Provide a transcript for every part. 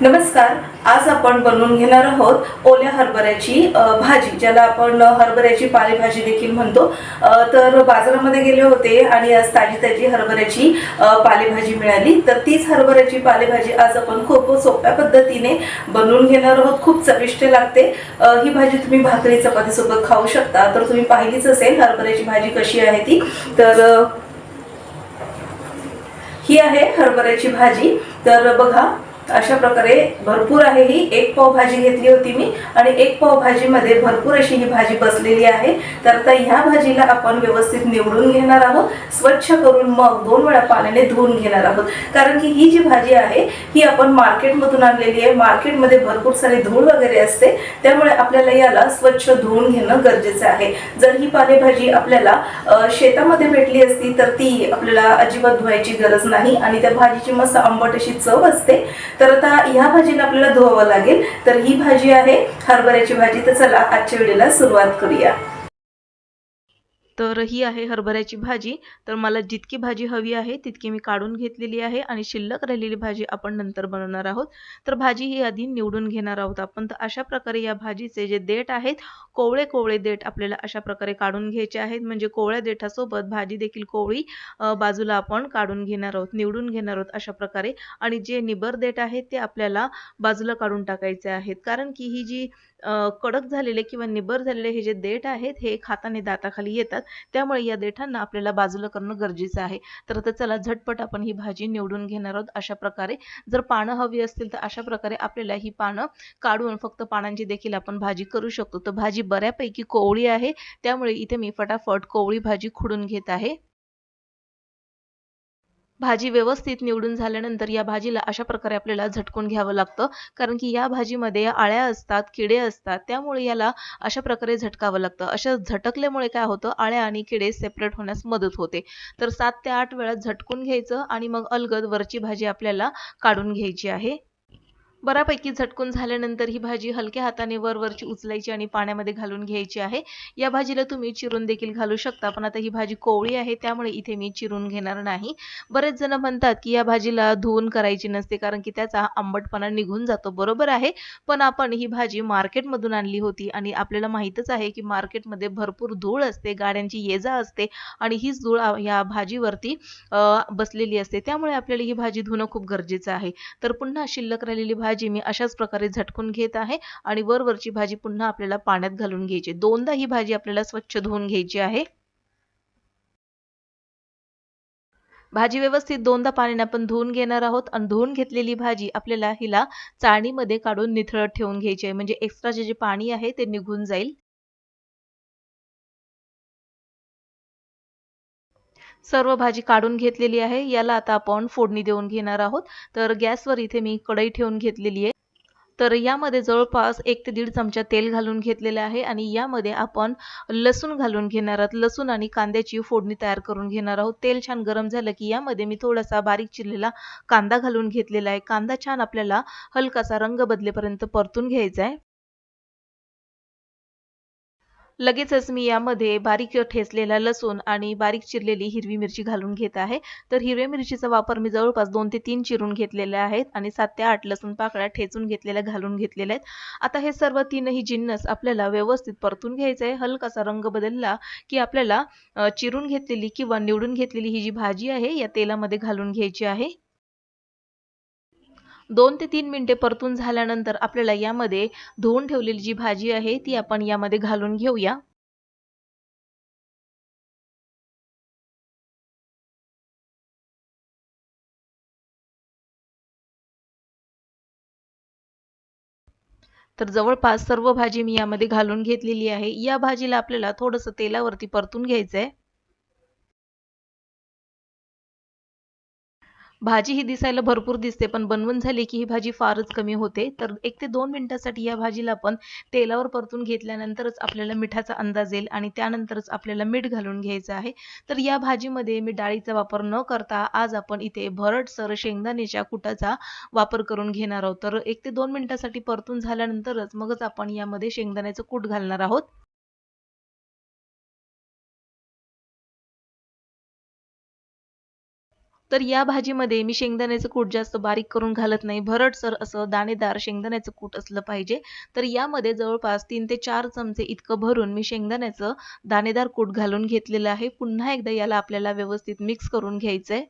नमस्कार आज आपण बनवून घेणार आहोत ओल्या हरभऱ्याची भाजी ज्याला आपण हरभऱ्याची पालेभाजी देखील म्हणतो. तर बाजारामध्ये गेले होते आणि आज ताजी ताजी हरभऱ्याची पालेभाजी मिळाली. तर तीच हरभऱ्याची पालेभाजी आज आपण खूप सोप्या पद्धतीने बनवून घेणार आहोत. खूप चविष्ट लागते. ही भाजी तुम्ही भाकरी चपातीसोबत खाऊ शकता. तर तुम्ही पाहिलीच असेल हरभऱ्याची भाजी कशी आहे ती. तर ही आहे हरभऱ्याची भाजी. तर बघा अशा प्रकारे भरपूर आहे ही. एक पाव भाजी घेतली होती मी आणि एक पाव भाजीमध्ये भरपूर अशी ही भाजी बसलेली आहे. तर आता ह्या भाजीला आपण व्यवस्थित निवडून घेणार आहोत. स्वच्छ करून मग दोन वेळा पाण्याने धुवून घेणार आहोत. कारण की ही जी भाजी आहे ही आपण मार्केटमधून आणलेली आहे. मार्केटमध्ये भरपूर सारी धूळ वगैरे असते. त्यामुळे आपल्याला याला स्वच्छ धुवून घेणं गरजेचं आहे. जर ही पालेभाजी आपल्याला शेतामध्ये भेटली असती तर ती आपल्याला अजिबात धुवायची गरज नाही. आणि त्या भाजीची मस्त आंबट अशी चव असते. तर आता ह्या भाजीला आपल्याला धुवावं लागेल. तर ही भाजी आहे हरभऱ्याची भाजी. तर चला आजच्या व्हिडिओला सुरुवात करूया. तर ही आहे हरभऱ्याची भाजी. तर मला जितकी भाजी हवी आहे तितकी मी काढून घेतलेली आहे आणि शिल्लक राहिलेली भाजी आपण नंतर बनवणार आहोत. तर भाजी ही आधी निवडून घेणार आहोत आपण. तर अशा प्रकारे या भाजीचे जे देठ आहेत कोवळे कोवळे देठ आपल्याला अशा प्रकारे काढून घ्यायचे आहेत. म्हणजे कोवळ्या देठासोबत भाजी देखील कोवळी बाजूला आपण काढून घेणार आहोत निवडून घेणार आहोत अशा प्रकारे. आणि जे निबर देठ आहेत ते आपल्याला बाजूला काढून टाकायचे आहेत. कारण की ही जी कडक झालेले किंवा निबर झालेले हे जे देठ आहेत हे खाताने दाताखाली येतात. त्यामुळे या देठांना आपल्याला बाजूला करणं गरजेचं आहे. तर आता चला झटपट आपण ही भाजी निवडून घेणार आहोत. अशा प्रकारे जर पानं हवी असतील तर अशा प्रकारे आपल्याला ही पानं काढून फक्त पानांची देखील आपण भाजी करू शकतो. तर भाजी बऱ्यापैकी कोवळी आहे. त्यामुळे इथे मी फटाफट कोवळी भाजी खुडून घेत आहे. भाजी व्यवस्थित निवडून झाल्यानंतर या भाजीला अशा प्रकारे आपल्याला झटकून घ्यावं लागतं. कारण की या भाजीमध्ये आळ्या असतात किडे असतात त्यामुळे याला अशा प्रकारे झटकावं लागतं. अशा झटकल्यामुळे काय होतं आळ्या आणि किडे सेपरेट होण्यास मदत होते. तर सात ते आठ वेळा झटकून घ्यायचं आणि मग अलगद वरची भाजी आपल्याला काढून घ्यायची आहे. बऱ्यापैकी झटकून झाल्यानंतर ही भाजी हलक्या हाताने वर वरची उचलायची आणि पाण्यामध्ये घालून घ्यायची आहे. या भाजीला तुम्ही चिरून देखील घालू शकता पण आता ही भाजी कोवळी आहे त्यामुळे इथे मी चिरून घेणार नाही. बरेच जण म्हणतात की या भाजीला धुवून करायची नसते कारण की त्याचा आंबटपणा निघून जातो. बरोबर आहे पण आपण ही भाजी मार्केटमधून आणली होती आणि आपल्याला माहीतच आहे की मार्केटमध्ये भरपूर धूळ असते गाड्यांची ये जा असते आणि हीच धूळ या भाजीवरती बसलेली असते. त्यामुळे आपल्याला ही भाजी धुणं खूप गरजेचं आहे. तर पुन्हा शिल्लक राहिलेली भाजी मी अशाच प्रकारे झटकून घेत आहे आणि वरवरची भाजी पुन्हा आपल्याला पाण्यात घालून घ्यायची दोनदा ही भाजी आपल्याला स्वच्छ धुवून घ्यायची आहे. भाजी व्यवस्थित दोनदा पाण्याने आपण धुवून घेणार आहोत आणि धुवून घेतलेली भाजी आपल्याला हिला चाळणीमध्ये काढून निथळत ठेवून घ्यायची आहे. म्हणजे एक्स्ट्राचे जे पाणी आहे ते निघून जाईल. सर्व भाजी काढून घेतलेली आहे. याला आता आपण फोडणी देऊन घेणार आहोत. तर गॅसवर इथे मी कढई ठेवून घेतलेली आहे. तर यामध्ये जवळपास एक ते दीड चमचा तेल घालून घेतलेलं आहे आणि यामध्ये आपण लसूण घालून घेणार आहोत. लसूण आणि कांद्याची फोडणी तयार करून घेणार आहोत. तेल छान गरम झालं की यामध्ये मी थोडासा बारीक चिरलेला कांदा घालून घेतलेला आहे. कांदा छान आपल्याला हलकासा रंग बदलेपर्यंत परतून घ्यायचा आहे. लगेचच मी यामध्ये बारीक ठेचलेला लसूण आणि बारीक चिरलेली हिरवी मिरची घालून घेत आहे. तर हिरव्या मिरचीचा वापर मी जवळपास दोन ते तीन चिरून घेतलेले आहेत आणि सात ते आठ लसूण पाकळ्या ठेचून घेतलेल्या घालून घेतलेल्या आहेत. आता हे सर्व तीनही जिन्नस आपल्याला व्यवस्थित परतून घ्यायचं आहे हलकासा रंग बदलला की आपल्याला चिरून घेतलेली किंवा निवडून घेतलेली ही जी भाजी आहे या तेलामध्ये घालून घ्यायची आहे. दोन ते तीन मिनिटे परतून झाल्यानंतर आपल्याला यामध्ये धुवून ठेवलेली जी भाजी आहे ती आपण यामध्ये घालून घेऊया. तर जवळपास सर्व भाजी मी यामध्ये घालून घेतलेली आहे. या भाजीला आपल्याला थोडंसं तेलावरती परतून घ्यायचं आहे भाजी ही दिसायला भरपूर दिसते पण बनवून झाली की ही भाजी फारच कमी होते. तर एक ते दोन मिनिटासाठी या भाजीला आपण तेलावर परतून घेतल्यानंतरच आपल्याला मिठाचा अंदाज येईल आणि त्यानंतरच आपल्याला मीठ घालून घ्यायचं आहे. तर या भाजीमध्ये मी डाळीचा वापर न करता आज आपण इथे भरटसर शेंगदाण्याच्या कुटाचा वापर करून घेणार आहोत. तर एक ते दोन मिनिटासाठी परतून झाल्यानंतरच मगच आपण यामध्ये शेंगदाण्याचं कूट घालणार आहोत. तर या भाजीमध्ये मी शेंगदाण्याचं कूट जास्त बारीक करून घालत नाही. भरटसर असं दाणेदार शेंगदाण्याचं कूट असलं पाहिजे. तर यामध्ये जवळपास तीन ते चार चमचे इतकं भरून मी शेंगदाण्याचं दाणेदार कूट घालून घेतलेलं आहे. पुन्हा एकदा याला आपल्याला व्यवस्थित मिक्स करून घ्यायचं आहे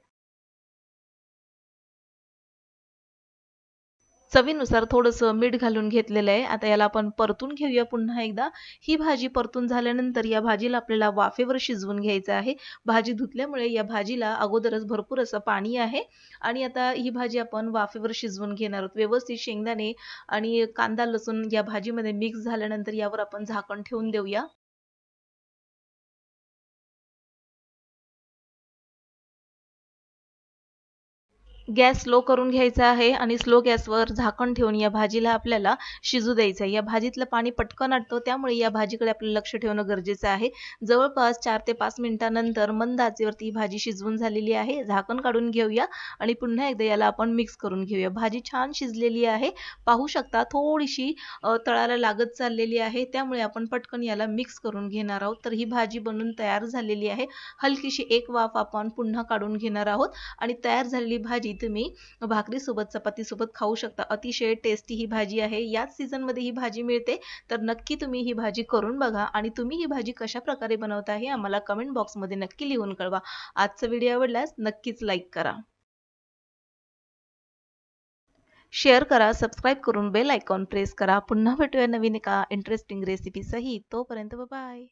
चवीनुसार थोडंसं मीठ घालून घेतलेलं आहे. आता याला आपण परतून घेऊया पुन्हा एकदा. ही भाजी परतून झाल्यानंतर या भाजीला आपल्याला वाफेवर शिजवून घ्यायचं आहे. भाजी धुतल्यामुळे या भाजीला अगोदरच भरपूर असं पाणी आहे. आणि आता ही भाजी आपण वाफेवर शिजवून घेणार आहोत. व्यवस्थित शेंगदाणे आणि कांदा लसूण या भाजीमध्ये मिक्स झाल्यानंतर यावर आपण झाकण ठेवून देऊया. गॅस स्लो करून घ्यायचा आहे आणि स्लो गॅसवर झाकण ठेवून या भाजीला आपल्याला शिजू द्यायचं आहे. या भाजीतलं पाणी पटकन आटतं त्यामुळे या भाजीकडे आपल्याला लक्ष ठेवणं गरजेचं आहे. जवळपास चार ते पाच मिनिटानंतर मंद आचेवरती ही भाजी शिजवून झालेली आहे. झाकण काढून घेऊया आणि पुन्हा एकदा याला आपण मिक्स करून घेऊया. भाजी छान शिजलेली आहे. पाहू शकता थोडीशी तळाला लागत चाललेली आहे. त्यामुळे आपण पटकन याला मिक्स करून घेणार आहोत. तर ही भाजी बनून तयार झालेली आहे. हलकीशी एक वाफ आपण पुन्हा काढून घेणार आहोत आणि तयार झालेली भाजी तुम्ही भाकरीसोबत चपातीसोबत खाऊ शकता. अतिशय टेस्टी ही भाजी आहे. याच सीझनमध्ये ही भाजी मिळते. तर नक्की तुम्ही ही भाजी करून बघा आणि तुम्ही ही भाजी कशा प्रकारे बनवता हे आम्हाला कमेंट बॉक्समध्ये नक्की लिहून कळवा. आजचा व्हिडिओ आवडल्यास नक्कीच लाईक करा. शेअर करा सबस्क्राईब करून बेल आयकॉन प्रेस करा. पुन्हा भेटूया नवीन एका इंटरेस्टिंग रेसिपी सहित तोपर्यंत बाय